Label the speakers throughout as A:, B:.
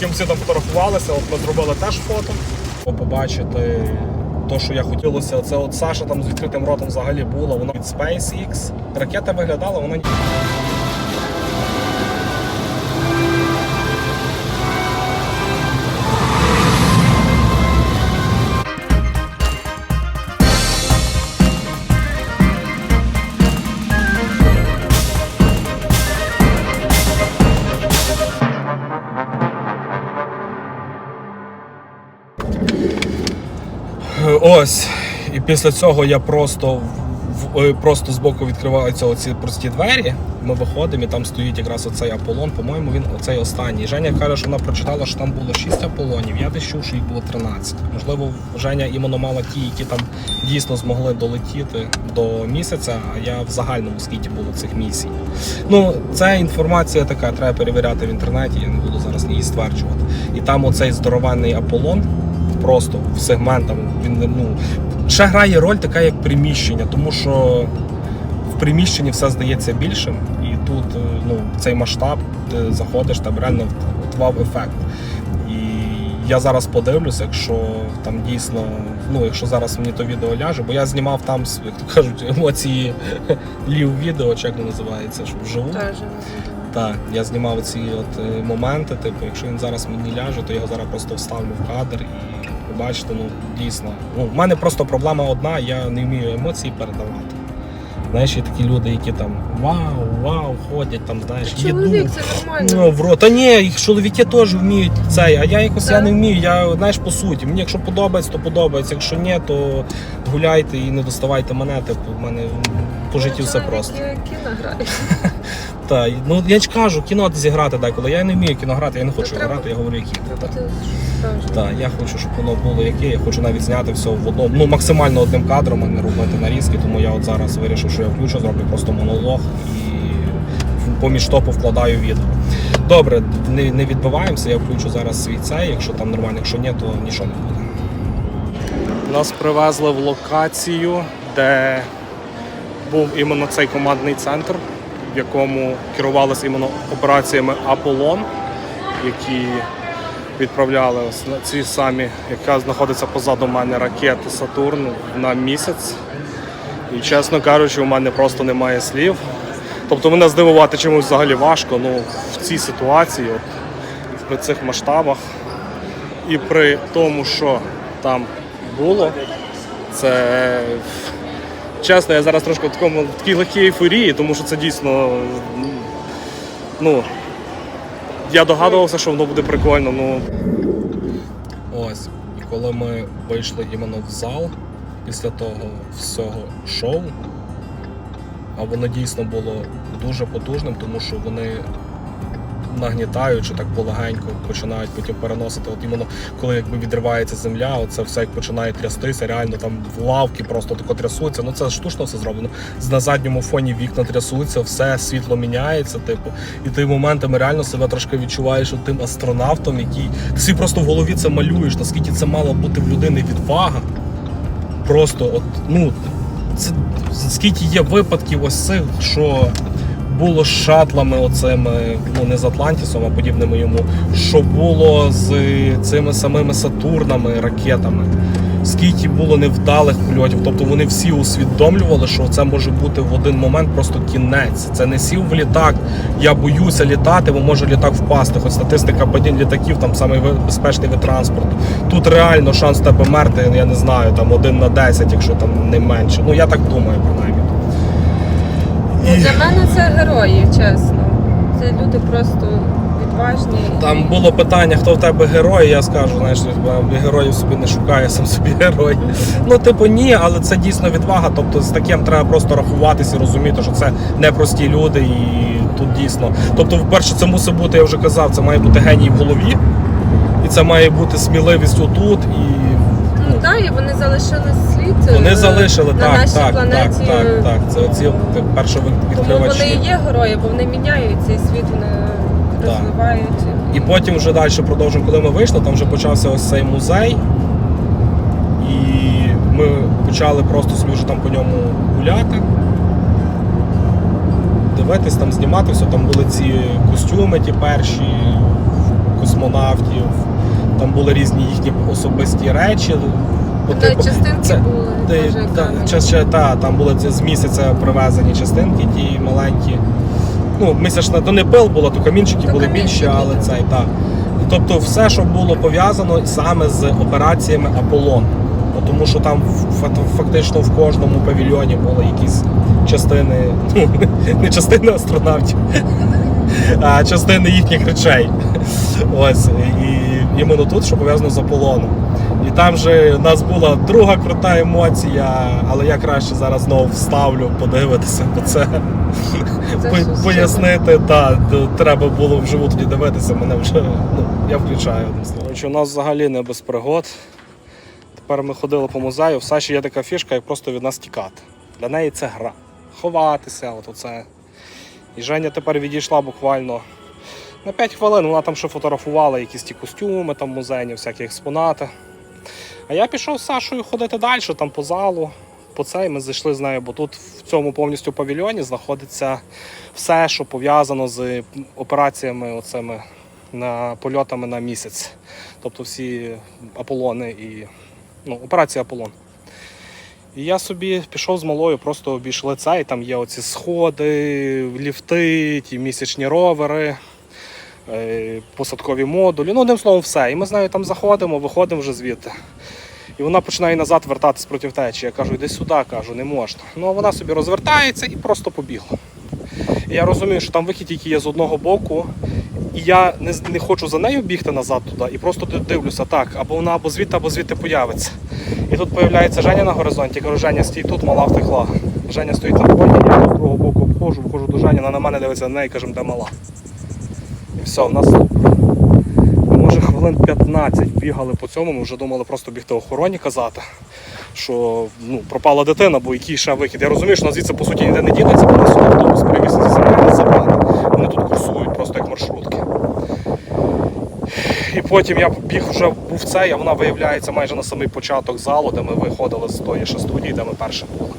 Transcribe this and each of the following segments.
A: таким чином фотографувалися. От ми зробили теж фото. Побачити те, що я хотілося, це от Саша там з відкритим ротом взагалі була. Вона від SpaceX. Ракета виглядала, вона Ось. І після цього я просто е, просто збоку відкриваються оці прості двері. Ми виходимо, і там стоїть якраз оцей Аполлон. По-моєму, він оцей останній. Женя каже, що вона прочитала, що там було 6 Аполлонів. Я десь чув, що їх було 13. Можливо, Женя іменно мала ті, які там дійсно змогли долетіти до місяця, а я в загальному скільки було цих місій. Ну, це інформація така, треба перевіряти в інтернеті, я не буду зараз її стверджувати. І там оцей здорований Аполлон просто в сегментах. Він ну ще грає роль така, як приміщення, тому що в приміщенні все здається більшим, і тут е, ну, цей масштаб, ти заходиш, там реально от вау-ефект. І я зараз подивлюся, якщо там дійсно, ну якщо зараз мені то відео ляже, бо я знімав там, як то кажуть, емоції лів відео, чи як воно називається, що вживу. Так, я знімав ці от е, моменти. Типу, якщо він зараз мені ляже, то я його зараз просто вставлю в кадр і побачите, ну дійсно. Ну, в мене просто проблема одна, я не вмію емоції передавати. Знаєш, є такі люди, які там вау, вау, ходять, там, знаєш,
B: Чоловік,
A: їду.
B: це нормально.
A: Ну, в рот. Та ні, їх чоловіки теж вміють цей, а я якось я не вмію. Я знаєш по суті. Мені якщо подобається, то подобається. Якщо ні, то гуляйте і не доставайте мене. Типу, в мене по житті все просто.
B: Кіно грають.
A: Так, ну я ж кажу, кіно зіграти деколи. Я не вмію кіно грати, я не хочу
B: треба-
A: грати, я говорю які.
B: Треба
A: Так. Так, я хочу, щоб воно було яке, я хочу навіть зняти все в одному, ну максимально одним кадром, а не робити нарізки, тому я от зараз вирішив, що я включу, зроблю просто монолог і поміж топу вкладаю відео. Добре, не, не відбиваємося, я включу зараз свій цей, якщо там нормально, якщо ні, то нічого не буде. Нас привезли в локацію, де був іменно цей командний центр, в якому керувалися іменно операціями Аполлон, які відправляли ці самі, яка знаходиться позаду мене ракети Сатурн на місяць. І чесно кажучи, у мене просто немає слів. Тобто мене здивувати чомусь взагалі важко, ну в цій ситуації, от, при цих масштабах і при тому, що там було, це чесно, я зараз трошки в такому в такій легкій ейфорії, тому що це дійсно. Ну, я догадувався, що воно буде прикольно. Ну. Ось. Коли ми вийшли іменно в зал після того всього шоу, а воно дійсно було дуже потужним, тому що вони нагнітаючи так полегенько починають потім переносити. От іменно коли якби відривається земля, оце все як починає трястися, реально там в лавки просто тако трясуться. Ну це штучно все зроблено. На задньому фоні вікна трясуться, все світло міняється. Типу, і ти моментами реально себе трошки відчуваєш тим астронавтом, який ти собі просто в голові це малюєш, наскільки це мала бути в людини відвага. Просто от, ну, це скільки є випадків ось цих, що було з шатлами, оцими, ну не з Атлантісом, а подібними йому, що було з цими самими Сатурнами, ракетами. Скільки було невдалих польотів, тобто вони всі усвідомлювали, що це може бути в один момент просто кінець. Це не сів в літак. Я боюся літати, бо може літак впасти. Хоч статистика падінь літаків там самий безпечний вид транспорту. Тут реально шанс тебе мерти, я не знаю, там один на 10, якщо там не менше. Ну я так думаю, принаймні.
B: Ну, Для мене це герої, чесно. Це люди просто відважні.
A: Там було питання, хто в тебе герой, я скажу, знаєш, я героїв собі не шукаю, сам собі герой. Ну, типу, ні, але це дійсно відвага. Тобто з таким треба просто рахуватися і розуміти, що це непрості люди, і тут дійсно. Тобто, вперше, це мусить бути, я вже казав, це має бути геній в голові, і це має бути сміливість отут. І
B: Ну так, і вони залишили слід.
A: вони
B: е,
A: залишили
B: на
A: так,
B: нашій
A: так,
B: планеті.
A: так, так, так. Це оці
B: Тому вони і є герої, бо вони міняють цей світ, вони
A: Так.
B: розвивають.
A: І потім вже далі продовжимо, коли ми вийшли, там вже почався ось цей музей. І ми почали просто собі вже там по ньому гуляти. Дивитись, там знімати все, там були ці костюми, ті перші, космонавтів. Там були різні їхні особисті речі. По
B: Та
A: типу-
B: частинки
A: це-
B: були. Теж
A: та, час, ще- та, там були ці- з місяця привезені частинки, ті маленькі. Ну, місячна, то не пил було, то камінчики
B: То
A: були
B: камінчики,
A: більші, але
B: так.
A: цей так. Тобто все, що було пов'язано саме з операціями Аполлон. Бо Тому що там фа- фактично в кожному павільйоні були якісь частини, ну, не частини астронавтів, а частини їхніх речей. Ось. І іменно тут, що пов'язано з Аполлоном. І там же в нас була друга крута емоція, але я краще зараз знову вставлю, подивитися, бо це,
B: Це
A: пояснити. Та, треба було вживу тоді дивитися, мене вже ну, я включаю одним словом. У нас взагалі не без пригод. Тепер ми ходили по музею. В Саші є така фішка, як просто від нас тікати. Для неї це гра. Ховатися, от оце. І Женя тепер відійшла буквально на 5 хвилин. Вона там ще фотографувала якісь ті костюми, там музейні, всякі експонати. А я пішов з Сашою ходити далі, там по залу. По цей ми зайшли з нею, бо тут в цьому повністю павільйоні знаходиться все, що пов'язано з операціями оцими на польотами на місяць. Тобто всі Аполлони і ну, операція Аполлон. І я собі пішов з малою, просто обійшли це, і там є оці сходи, ліфти, ті місячні ровери, посадкові модулі. Ну, одним словом, все. І ми з нею там заходимо, виходимо вже звідти. І вона починає назад вертатись проти течії. Я кажу, іди сюди, кажу, не можна. Ну а вона собі розвертається і просто побігла. І я розумію, що там вихід тільки є з одного боку, і я не, не хочу за нею бігти назад туди, і просто дивлюся так, або вона або звідти, або звідти появиться. І тут появляється Женя на горизонті. Я кажу, Женя, стій тут, мала втекла. Женя стоїть на коні, я з другого боку обходжу, виходжу до Жені, вона на мене дивиться на неї, кажемо, де мала. І все, в нас може хвилин 15 бігали по цьому, ми вже думали просто бігти охороні казати, що ну, пропала дитина, бо який ще вихід. Я розумію, що нас звідси по суті ніде не ділиться, бо нас автобус привіз зі мене забрали. Вони тут курсують просто як маршрутки. І потім я біг вже був цей, а вона виявляється майже на самий початок залу, де ми виходили з тої ще студії, де ми перше були.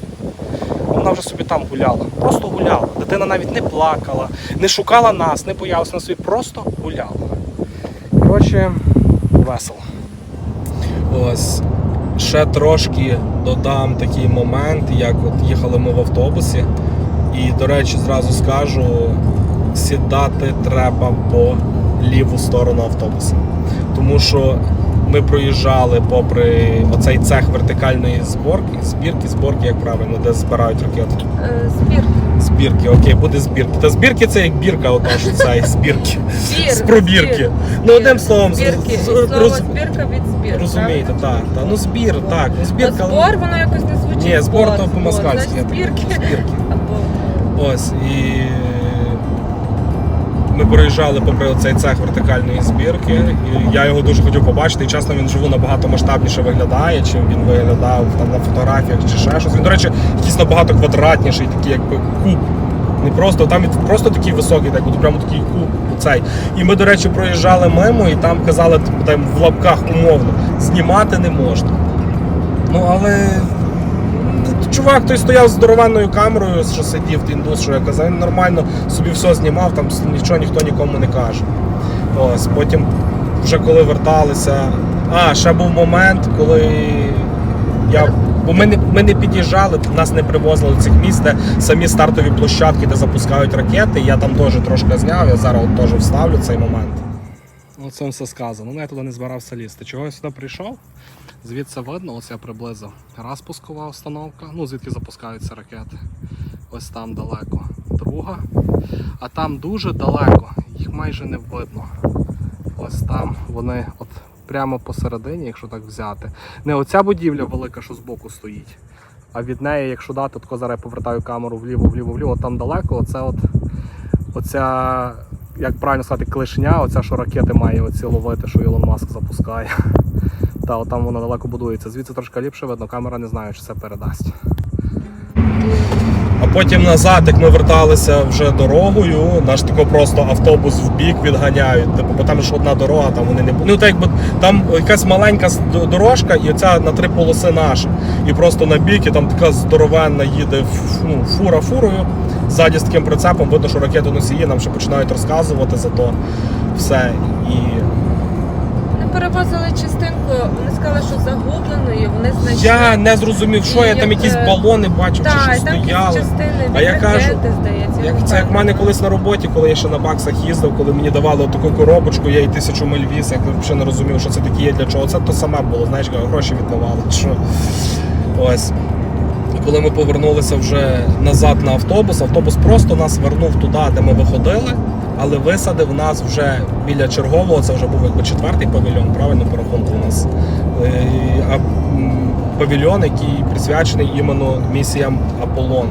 A: Вона вже собі там гуляла, просто гуляла. Дитина навіть не плакала, не шукала нас, не боялася на собі, просто гуляла. Коротше, весело. Ось. Ще трошки додам такий момент, як от їхали ми в автобусі. І, до речі, зразу скажу, сідати треба по ліву сторону автобуса. Тому що ми проїжджали попри оцей цех вертикальної зборки, збірки, зборки, як правильно, де збирають ракети.
B: Е, Збір.
A: Збірки, окей, буде збірки. Та збірки це як бірка, ото що це збірки.
B: Збір.
A: З пробірки.
B: збір,
A: Ну, одним
B: збір,
A: словом, з-
B: збірки.
A: з-
B: слово
A: роз-
B: збірка від збір.
A: Розумієте, так. Та. Ну збір, так. Ну збірка.
B: збор, воно якось не звучить.
A: Ні, збор то по-москальськи.
B: Збірки.
A: Збірки.
B: Або
A: Ось і ми проїжджали попри цей цех вертикальної збірки. І я його дуже хотів побачити. І чесно, він живу набагато масштабніше виглядає, чим він виглядав там на фотографіях чи ще щось. Він, до речі, якийсь набагато квадратніший, такий якби куб. Не просто там просто такий високий, так от прямо такий куб. Цей. І ми, до речі, проїжджали мимо, і там казали там в лапках умовно, знімати не можна. Ну але чувак той стояв з здоровенною камерою, що сидів індус, що я казав, нормально собі все знімав, там нічого ніхто нікому не каже. Ось, потім, вже коли верталися. А, ще був момент, коли я. Бо ми не, ми не під'їжджали, нас не привозили до цих місць, де самі стартові площадки, де запускають ракети. Я там теж трошки зняв, я зараз теж вставлю цей момент. Оце все сказано. Ну я туди не збирався лізти. Чого я сюди прийшов? Звідси видно, ось я приблизив. Раз пускова установка, ну звідки запускаються ракети. Ось там далеко. Друга. А там дуже далеко, їх майже не видно. Ось там вони от прямо посередині, якщо так взяти. Не оця будівля велика, що збоку стоїть. А від неї, якщо дати, зараз я повертаю камеру вліво, вліво, вліво, там далеко, оце от оця, як правильно сказати, клешня, оця, що ракети має оці ловити, що Ілон Маск запускає. Та там воно далеко будується. Звідси трошки ліпше видно, камера не знаю, чи це передасть. А потім назад, як ми верталися вже дорогою, наш тако просто автобус в бік відганяють. Типу, бо там ж одна дорога, там вони не Ну так якби там якась маленька дорожка, і оця на три полоси наша. І просто на бік, і там така здоровенна їде ну, фура фурою. Ззаді з таким прицепом видно, що ракетоносії нам ще починають розказувати за то все. І
B: перевозили частинку, вони сказали, що загубленою, вони знайшли.
A: Я не зрозумів, що я там якісь
B: е,
A: балони бачив, чи
B: Так,
A: що
B: і там якісь
A: стояли.
B: частини
A: А я кажу,
B: здається.
A: Як це як в мене колись на роботі, коли я ще на баксах їздив, коли мені давали таку коробочку, я і тисячу миль віз, я взагалі не розумів, що це таке є, для чого. Це то саме було, знаєш, гроші відмивали. Що? Ось. І коли ми повернулися вже назад на автобус, автобус просто нас вернув туди, де ми виходили, але висадив нас вже біля чергового, це вже був якби четвертий павільйон, правильно по рахунку у нас. Е, павільйон, який присвячений іменно місіям Аполлон.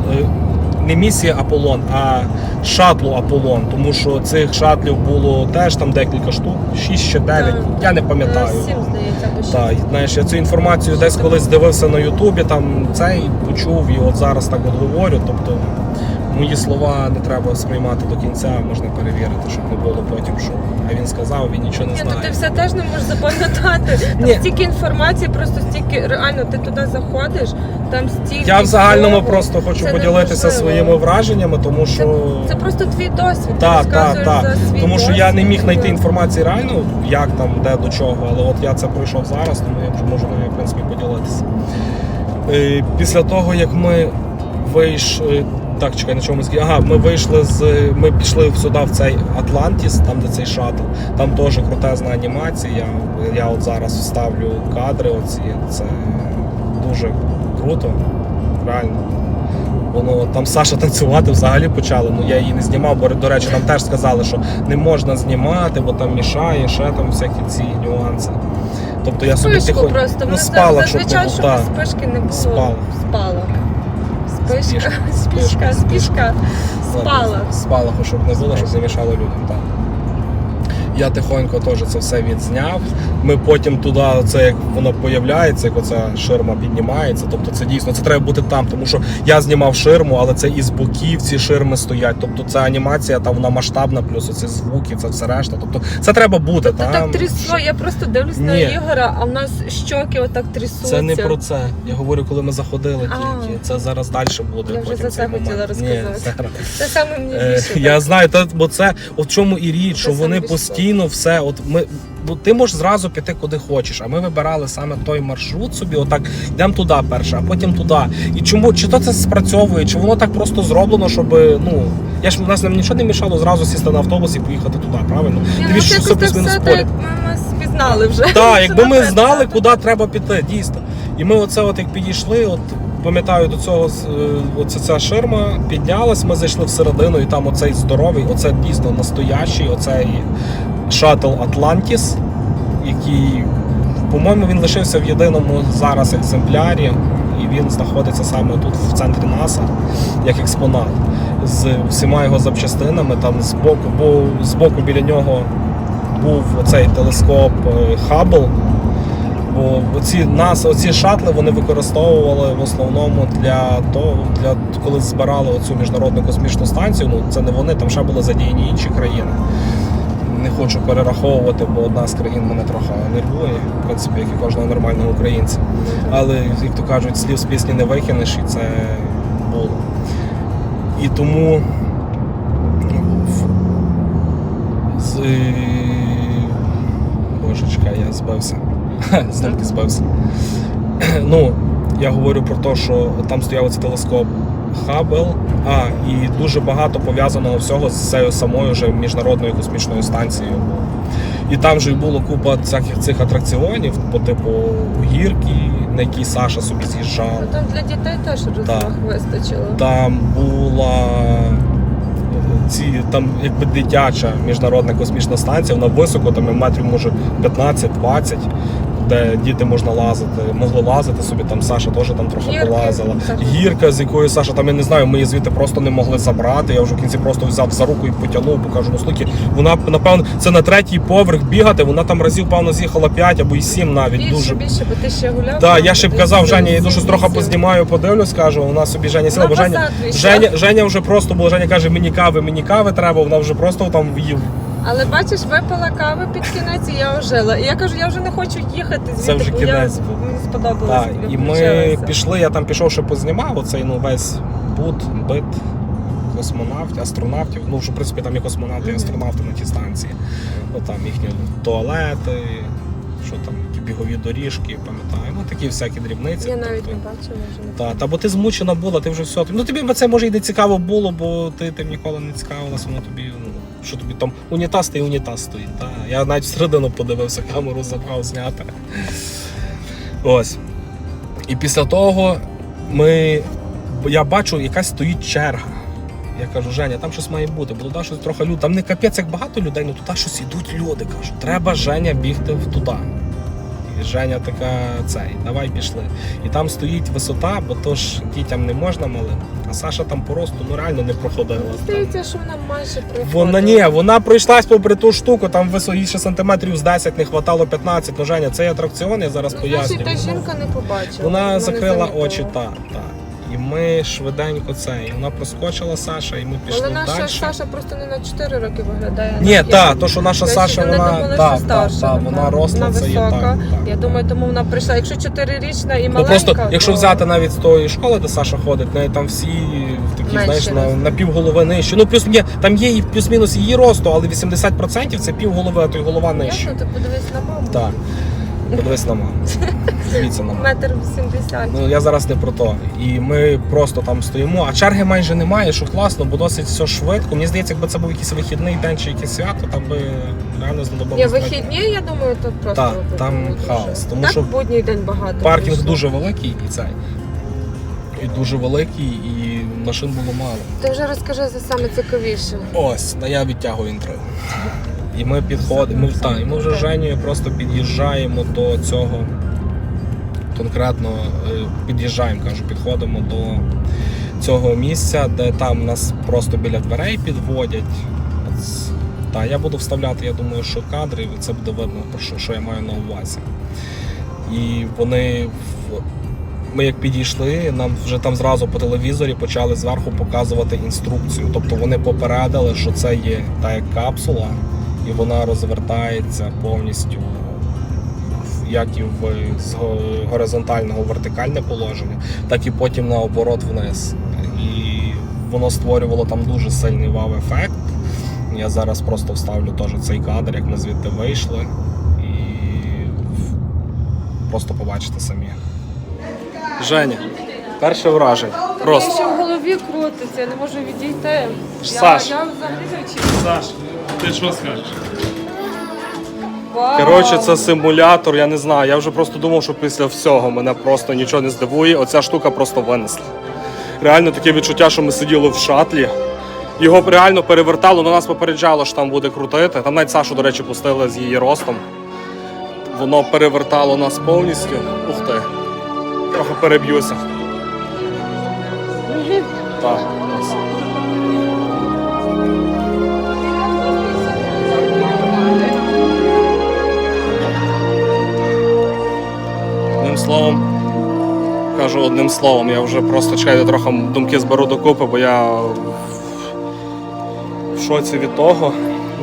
A: Не місія Аполлон, а шатлу Аполлон, тому що цих шатлів було теж там декілька штук, 6 чи 9, я не пам'ятаю.
B: Здається.
A: Так, знаєш, я цю інформацію десь колись дивився на Ютубі, там цей почув і от зараз так от говорю. Тобто мої слова не треба сприймати до кінця, можна перевірити, щоб не було потім, що а він сказав, він нічого не
B: Ні, ну ти все теж не можеш запам'ятати. Там
A: Ні.
B: стільки інформації, просто стільки реально ти туди заходиш, там стільки.
A: Я в загальному
B: всього.
A: просто хочу
B: Це
A: поділитися
B: неможливо.
A: своїми враженнями, тому що
B: це просто твій досвід.
A: Так,
B: ти
A: так,
B: розказуєш
A: так.
B: за свій
A: Тому що я не міг знайти інформації реально, як там, де до чого, але от я це пройшов зараз, тому я вже можу в принципі, поділитися. Е, Після того, як ми вийшли. Так, чекай, на чому ми Ага, ми вийшли з. Ми пішли сюди, в цей Атлантіс, там, де цей шаттл. Там теж крутезна анімація. Я, я от зараз вставлю кадри оці. Це дуже круто. Реально. Воно там Саша танцювати взагалі почала. Ну я її не знімав, бо до речі, там теж сказали, що не можна знімати, бо там мішає, ще там всякі ці нюанси. Тобто я собі тихо
B: просто.
A: ну,
B: Вони
A: спалах, щоб
B: зазвичай,
A: було.
B: щоб
A: так.
B: спишки Спишка,
A: Спішка.
B: спішка, спішка, спалах.
A: Спалаху, щоб не було, щоб не мішало людям. Так. Я тихонько теж це все відзняв. Ми потім туди, це як воно появляється, як оця ширма піднімається. Тобто це дійсно це треба бути там, тому що я знімав ширму, але це із боків ці ширми стоять. Тобто ця анімація та вона масштабна, плюс оці звуки, це все решта. Тобто це треба бути.
B: Тобто
A: там.
B: так трясло, я просто дивлюсь на Ігора, а в нас щоки отак трясуться.
A: Це не про це. Я говорю, коли ми заходили
B: А.
A: тільки. Це зараз далі буде.
B: Я вже
A: потім
B: за це хотіла розказати.
A: Ні.
B: Це саме мені
A: Е,
B: більше.
A: Я знаю, та, бо це в чому і річ, що вони
B: саме
A: постійно все. От ми бо ти можеш зразу піти куди хочеш, а ми вибирали саме той маршрут собі. Отак йдемо туди перше, а потім туди. І чому чи то це спрацьовує, чи воно так просто зроблено, щоб ну я ж у нас нам нічого не мішало зразу сісти на автобус і поїхати туди, правильно?
B: Ні,
A: Ти
B: ну,
A: більше
B: от якось
A: собі
B: так
A: не
B: все ми нас пізнали вже.
A: Так, якби ми знали, куди треба піти, дійсно. І ми оце, от як підійшли, от пам'ятаю до цього е, оце ця ширма піднялась, ми зайшли всередину, і там оцей здоровий, оце дійсно настоящий, оцей шаттл Атлантіс, який, по-моєму, він лишився в єдиному зараз екземплярі, і він знаходиться саме тут в центрі НАСА, як експонат. З всіма його запчастинами, там збоку, бо збоку біля нього був оцей телескоп е, Хаббл. Бо оці нас, оці шатли вони використовували в основному для того, для коли збирали оцю міжнародну космічну станцію. Ну це не вони, там ще були задіяні інші країни. Не хочу перераховувати, бо одна з країн мене трохи нервує, в принципі, як і кожного нормального українця. Але, як то кажуть, слів з пісні не викинеш, і це було. І тому з... Божечка, я збився. З збився. Ну, я говорю про те, що там стояв оцей телескоп Хаббл, а і дуже багато пов'язаного всього з цією самою вже міжнародною космічною станцією. І там же було купа всяких цих атракціонів, по типу гірки, на якій Саша собі з'їжджав.
B: Ну, Там для дітей теж розваг вистачило.
A: Там була ці там якби дитяча міжнародна космічна станція, вона високо, там метрів може 15-20, де діти можна лазити, могли лазити собі. Там Саша теж там трохи
B: Гірки.
A: полазила. Гірка, з якою Саша там я не знаю, ми її звідти просто не могли забрати. Я вже в кінці просто взяв за руку і потягнув, покажу. Ну слухай, вона напевно це на третій поверх бігати. Вона там разів певно з'їхала 5 або й 7 навіть
B: Більше,
A: дуже.
B: більше, бо ти ще гуляв.
A: Так, я ще б казав, Женя, я
B: сім
A: щось трохи познімаю, подивлюсь, кажу, вона собі Женя сіла, бо Женя. Женя, Женя вже просто, бо Женя каже, мені кави, мені кави треба, вона вже просто там в'їв.
B: Але бачиш, випила кави під кінець, і я ожила. І я кажу, я вже не хочу їхати звідти,
A: Це вже
B: бо
A: кінець
B: я, мені сподобалось.
A: Так,
B: я
A: і ми
B: включилася.
A: пішли, я там пішов, ще познімав оцей ну, весь бут, бит космонавтів, астронавтів. Ну, що, в принципі, там і космонавти, і астронавти на тій станції. От там їхні туалети, що там які бігові доріжки, пам'ятаю. Ну такі всякі дрібниці.
B: Я навіть
A: Тобто-
B: не бачила, може не
A: та, та бо ти змучена була, ти вже все. Ну тобі б це може і не цікаво було, бо ти тим ніколи не цікавилася, воно тобі, ну, що тобі там унітаз та й унітаз стоїть. Та. Я навіть всередину подивився, камеру забрав зняти. Ось. І після того ми. Я бачу, якась стоїть черга. Я кажу, Женя, там щось має бути, бо туди щось трохи людей. Там не капець як багато людей, але туди щось ідуть люди. Кажу, треба Женя бігти туди. І Женя така цей, давай пішли. І там стоїть висота, бо то ж дітям не можна малим. А Саша там по росту ну реально не проходила.
B: Мені здається, що вона майже проходила.
A: Вона ні, вона пройшлась попри ту штуку, там високіше сантиметрів з 10, не хватало 15. Ну Женя, цей атракціон, я зараз
B: Ну,
A: поясню.
B: значить, та жінка не побачила.
A: Вона
B: не
A: закрила очі, так, так. І ми швиденько це. І вона проскочила Саша, і ми пішли
B: Але наша
A: далі.
B: Саша просто не на 4 роки виглядає.
A: Ні, так, то що наша Саша, вона,
B: думала,
A: та,
B: що
A: та, та, вона
B: вона
A: росла, це є так. так.
B: Я думаю, тому вона прийшла. Якщо 4-річна і
A: Ну
B: маленька,
A: просто, якщо взяти навіть з тої школи, де Саша ходить, в неї там всі такі,
B: Менші
A: знаєш, на, на півголови нижче. Ну плюс ні, там є і плюс-мінус її росту, але 80% це півголови, а то й голова нижче.
B: Ясно, ти подивись на маму.
A: Так. Подивись на маму. Дивіться на.
B: Метр 80.
A: Ну я зараз не про то. І ми просто там стоїмо, а черги майже немає, що класно, бо досить все швидко. Мені здається, якби це був якийсь вихідний день чи якесь свято, там би реально знадобилось.
B: Ні, вихідні, я думаю, тут просто
A: Так,
B: буде
A: там
B: дуже.
A: хаос, тому
B: так
A: що
B: будній день багато.
A: Паркінг
B: вийшло.
A: дуже великий і цей. І дуже великий, і машин було мало.
B: Ти вже розкажи за саме цікавіше.
A: Ось, та я відтягую інтригу. І ми підходимо, ми, та, і ми вже з Женєю просто під'їжджаємо до цього. Конкретно е, під'їжджаємо, кажу, підходимо до цього місця, де там нас просто біля дверей підводять. Та, я буду вставляти, я думаю, що кадри, і це буде видно, про що, що я маю на увазі. І вони ми як підійшли, нам вже там зразу по телевізорі почали зверху показувати інструкцію. Тобто вони попередили, що це є та як капсула, і вона розвертається повністю як і в горизонтального в вертикальне положення, так і потім наоборот вниз. І воно створювало там дуже сильний вау-ефект. Я зараз просто вставлю теж цей кадр, як ми звідти вийшли, і просто побачите самі. Женя, перше враження.
B: Мені ще в голові крутиться, я не можу відійти.
A: Саш.
B: Я, я взагалі.
C: Саш, ти що скажеш?
B: Вау.
A: Коротше, це симулятор, я не знаю. Я вже просто думав, що після всього мене просто нічого не здивує. Оця штука просто винесла. Реально таке відчуття, що ми сиділи в шатлі. Його реально перевертало, але нас попереджало, що там буде крутити. Там навіть Сашу, до речі, пустили з її ростом. Воно перевертало нас повністю. Ух ти. Трохи переб'юся. Так. Словом, кажу одним словом, я вже просто чекайте, трохи думки зберу докупи, бо я в- шоці від того.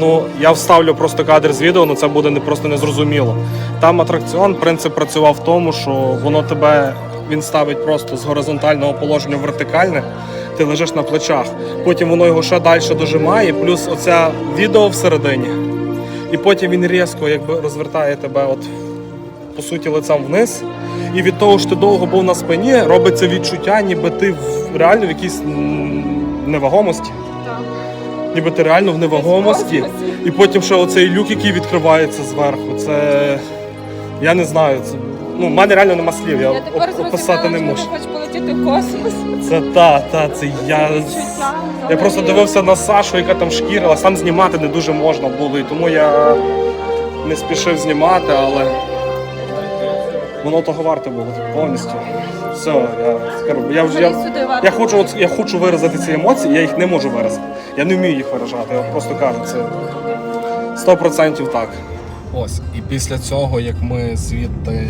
A: Ну, я вставлю просто кадр з відео, але це буде не просто незрозуміло. Там атракціон, принцип працював в тому, що воно тебе він ставить просто з горизонтального положення в вертикальне, ти лежиш на плечах. Потім воно його ще далі дожимає, плюс оця відео всередині. І потім він різко якби розвертає тебе от по суті лицем вниз. І від того, що ти довго був на спині, робиться відчуття, ніби ти в реально в якійсь невагомості. Ніби ти реально в невагомості. І потім ще оцей люк, який відкривається зверху. Це. Я не знаю. Це... Ну, в мене реально нема слів, я,
B: Я тепер
A: оп- описати не можу.
B: хочеш полетіти в космос.
A: Це та, та, це я. Я просто дивився на Сашу, яка там шкірила, сам знімати не дуже можна було, і тому я не спішив знімати, але воно того варте було повністю. Все, я скажу, я вже я, я хочу, от, я хочу виразити ці емоції, я їх не можу виразити. Я не вмію їх виражати, я просто кажу, це 100% так. Ось, і після цього, як ми звідти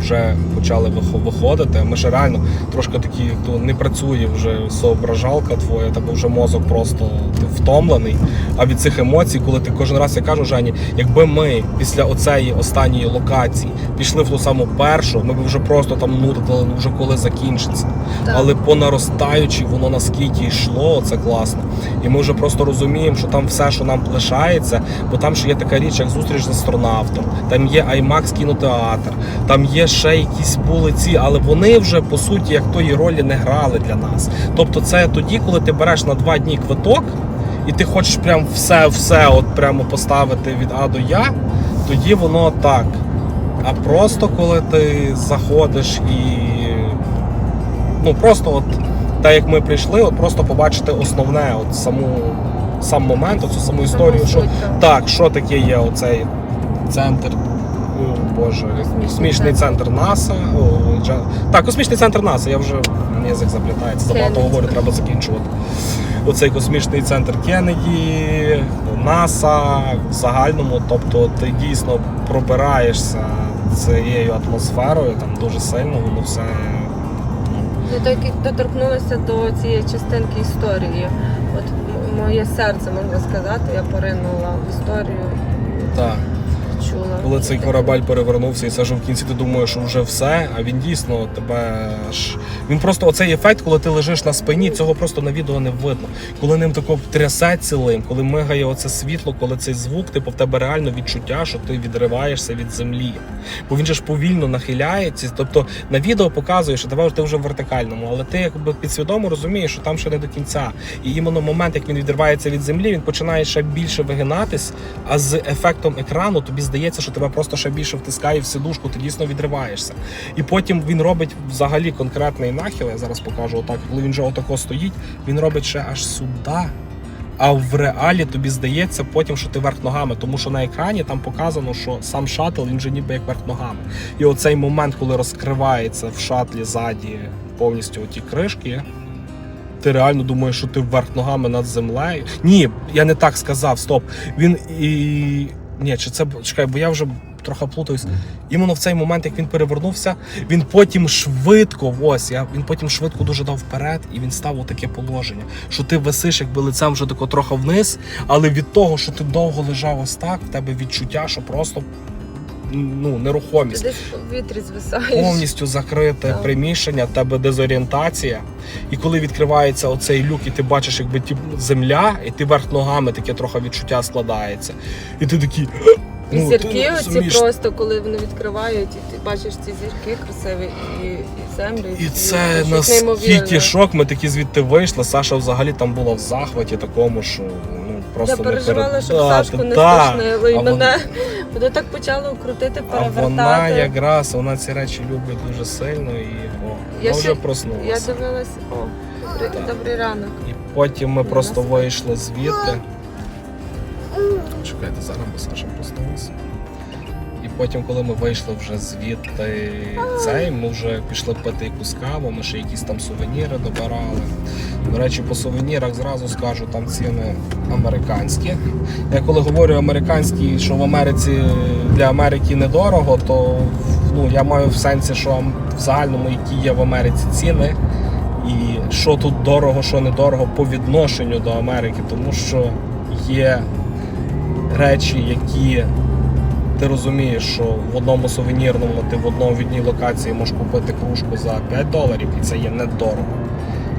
A: вже почали виходити. Ми ще реально трошки такі, хто не працює вже соображалка твоя, тебе вже мозок просто ти втомлений. А від цих емоцій, коли ти кожен раз я кажу, Жені, якби ми після оцеї останньої локації пішли в ту саму першу, ми б вже просто там нудили, ну вже коли закінчиться.
B: Так.
A: Але по наростаючій воно наскільки йшло, це класно. І ми вже просто розуміємо, що там все, що нам лишається, бо там ще є така річ, як зустріч з астронавтом, там є IMAX кінотеатр, там є ще якісь були ці, але вони вже по суті як тої ролі не грали для нас. Тобто, це тоді, коли ти береш на два дні квиток. І ти хочеш прям все-все от прямо поставити від А до Я, тоді воно так. А просто коли ти заходиш і ну просто от так як ми прийшли, от просто побачити основне, от саму сам момент, оцю саму історію, що
B: так,
A: що таке є оцей центр. Боже, космічний центр НАСА. Так, космічний центр НАСА. Я вже язик заплітається. Забагато говорю, треба закінчувати. Оцей космічний центр Кеннеді, НАСА в загальному. Тобто ти дійсно пробираєшся цією атмосферою, там дуже сильно воно все.
B: Ну, так як доторкнулася до цієї частинки історії. От моє серце, можна сказати, я поринула в історію
A: Так. Коли цей корабель перевернувся, і ж в кінці ти думаєш, що вже все, а він дійсно тебе ж. Він просто оцей ефект, коли ти лежиш на спині, цього просто на відео не видно. Коли ним тако трясе цілим, коли мигає оце світло, коли цей звук, типу в тебе реально відчуття, що ти відриваєшся від землі. Бо він же ж повільно нахиляється. Тобто на відео показує, що тебе ти вже в вертикальному, але ти якби підсвідомо розумієш, що там ще не до кінця. І іменно момент, як він відривається від землі, він починає ще більше вигинатись, а з ефектом екрану тобі здається, що тебе просто ще більше втискає в сидушку, ти дійсно відриваєшся. І потім він робить взагалі конкретний нахил. Я зараз покажу отак. Коли він вже отако стоїть, він робить ще аж сюди. А в реалі тобі здається потім, що ти верх ногами, тому що на екрані там показано, що сам шатл він же ніби як верх ногами. І оцей момент, коли розкривається в шатлі ззаді повністю оті кришки. Ти реально думаєш, що ти вверх ногами над землею. Ні, я не так сказав. Стоп. Він і. Ні, чи це чекай, бо я вже трохи плутаюсь. Іменно в цей момент, як він перевернувся, він потім швидко, ось я він потім швидко дуже дав вперед, і він став у таке положення, що ти висиш, якби лицем вже тако трохи вниз, але від того, що ти довго лежав ось так, в тебе відчуття, що просто ну,
B: Ти
A: нерухомість.
B: десь в повітрі звисаєш.
A: Повністю закрите
B: Так.
A: приміщення, в тебе дезорієнтація. І коли відкривається оцей люк, і ти бачиш, якби ті земля, і ти верх ногами таке трохи відчуття складається. І ти такий.
B: І
A: ну,
B: зірки
A: ти
B: оці
A: розумієш,
B: просто, коли вони відкривають, і ти бачиш ці зірки красиві і, і землю.
A: І це
B: щось
A: наскільки
B: неймовірне.
A: шок, ми такі звідти вийшли. Саша взагалі там була в захваті такому, що ну
B: Я
A: не
B: переживала,
A: перед-
B: щоб
A: Да,
B: Сашку не
A: да.
B: стошнило, і
A: А
B: мене воно так почало крутити,
A: А вона якраз вона ці речі любить дуже сильно і о,
B: Я
A: вона
B: ще-
A: вже проснулася.
B: Я дивилася, о, добрий,
A: Так.
B: добрий ранок.
A: І потім ми просто вийшли звідти. Чекайте, зараз ми Саша проснулася. Потім, коли ми вийшли вже звідти цей, ми вже пішли пити якусь каву, ми ще якісь там сувеніри добирали. До речі, по сувенірах зразу скажу, там ціни американські. Я коли говорю американські, що в Америці для Америки недорого, то ну, я маю в сенсі, що в загальному, які є в Америці ціни, і що тут дорого, що недорого по відношенню до Америки, тому що є речі, які ти розумієш, що в одному сувенірному ти в одному в одній локації можеш купити кружку за 5 доларів, і це є недорого.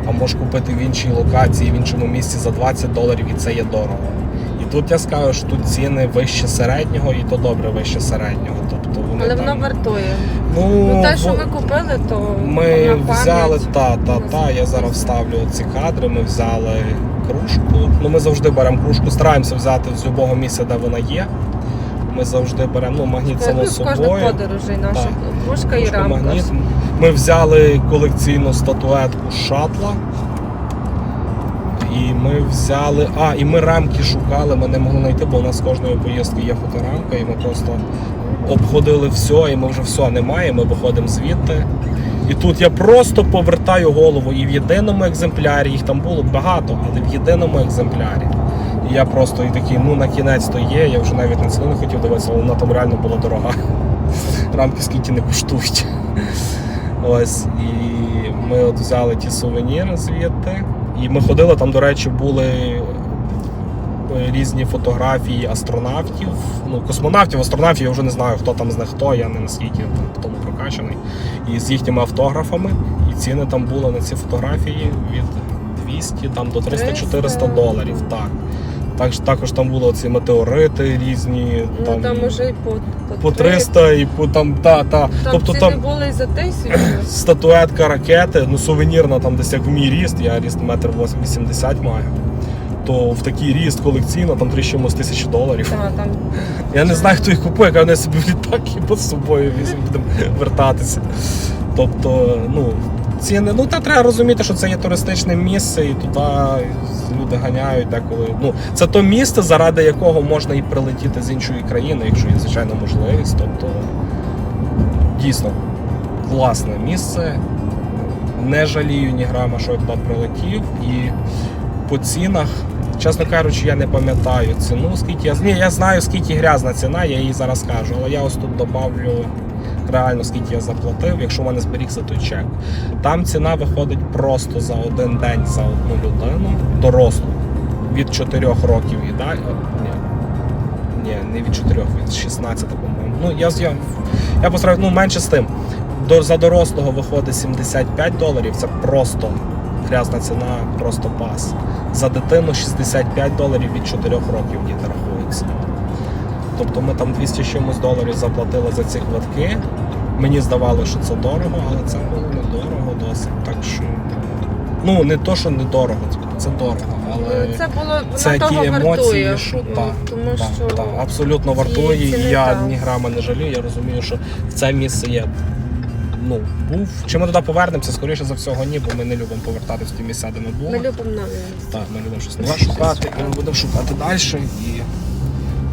A: А можеш купити в іншій локації, в іншому місці за 20 доларів, і це є дорого. І тут я скажу, що тут ціни вище середнього, і то добре вище середнього. Тобто вони
B: Але
A: там,
B: воно вартує.
A: ну,
B: Ну те, що ми купили, то
A: ми взяли та, та, та. Я зараз вставлю ці кадри. Ми взяли кружку. Ну, ми завжди беремо кружку, стараємося взяти з будь-якого місця, де вона є. Ми завжди беремо ну, магніт само
B: Це в кожних
A: собою.
B: наша кружка і рамка.
A: магніт. Ми взяли колекційну статуетку шатла. І ми взяли. А, і ми рамки шукали, ми не могли знайти, бо у нас з кожної поїздки є фоторамка, і ми просто обходили все, і ми вже все немає. Ми виходимо звідти. І тут я просто повертаю голову. І в єдиному екземплярі їх там було багато, але в єдиному екземплярі. Я просто і такий, ну на кінець то є. Я вже навіть на ціну не хотів дивитися, але вона там реально була дорога. рамки скільки не коштують. Ось, і ми от взяли ті сувеніри звідти. І ми ходили, там, до речі, були е, різні фотографії астронавтів, ну, космонавтів, астронавтів, я вже не знаю, хто там з них хто, я не наскільки там тому прокачаний. І з їхніми автографами. І ціни там були на ці фотографії від 200 там, до 300-400 доларів. Так. Так, також там були ці метеорити різні.
B: Ну
A: там,
B: там може і по,
A: по 300 і по там, та, та.
B: Там
A: тобто
B: ціни
A: там
B: були за тисячу.
A: статуетка ракети, ну сувенірна там десь як в мій ріст, я ріст метр 80 маю. То в такий ріст колекційно там 3 чимось тисячі доларів.
B: Та, там
A: Я не знаю, хто їх купує, яка вони собі в літак і з собою візьмемо, будемо вертатися. Тобто, ну, ціни, ну та треба розуміти, що це є туристичне місце, і туди люди ганяють деколи. Ну, це то місце, заради якого можна і прилетіти з іншої країни, якщо є звичайно можливість. Тобто, дійсно класне місце. Не жалію ні грама, що я туди прилетів. І по цінах, чесно кажучи, я не пам'ятаю ціну, скільки я ні, я знаю, скільки грязна ціна, я її зараз кажу, але я ось тут добавлю реально скільки я заплатив, якщо в мене зберігся той чек. Там ціна виходить просто за один день за одну людину, дорослу від 4 років і далі. Ні, не від 4, від 16, по-моєму. Ну, я, я, я постараюсь, ну менше з тим. До, за дорослого виходить 75 доларів, це просто грязна ціна, просто пас. За дитину 65 доларів від 4 років діти рахуються. Тобто ми там 200 з чимось доларів заплатили за ці квитки. Мені здавалося, що це дорого, але це було недорого досить. Так що. Ну, не то, що недорого, це дорого, але
B: це було
A: це ті емоції,
B: вартує.
A: що
B: М,
A: так,
B: тому
A: так,
B: що
A: так, абсолютно вартує. І я
B: так.
A: ні грама не жалію. Я розумію, що в це місце є. Ну, був. Чи ми туди повернемося? Скоріше за всього, ні, бо ми не любимо повертатися в ті місця, де ми були.
B: ми любимо нові.
A: Так, ми любимо щось нове шукати, і ми будемо шукати далі. І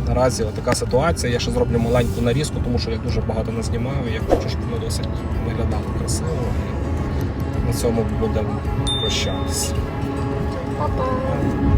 A: наразі така ситуація. Я ще зроблю маленьку нарізку, тому що я дуже багато не знімаю. Я хочу, щоб воно досить виглядало красиво. На цьому будемо прощатися.
B: Па-па.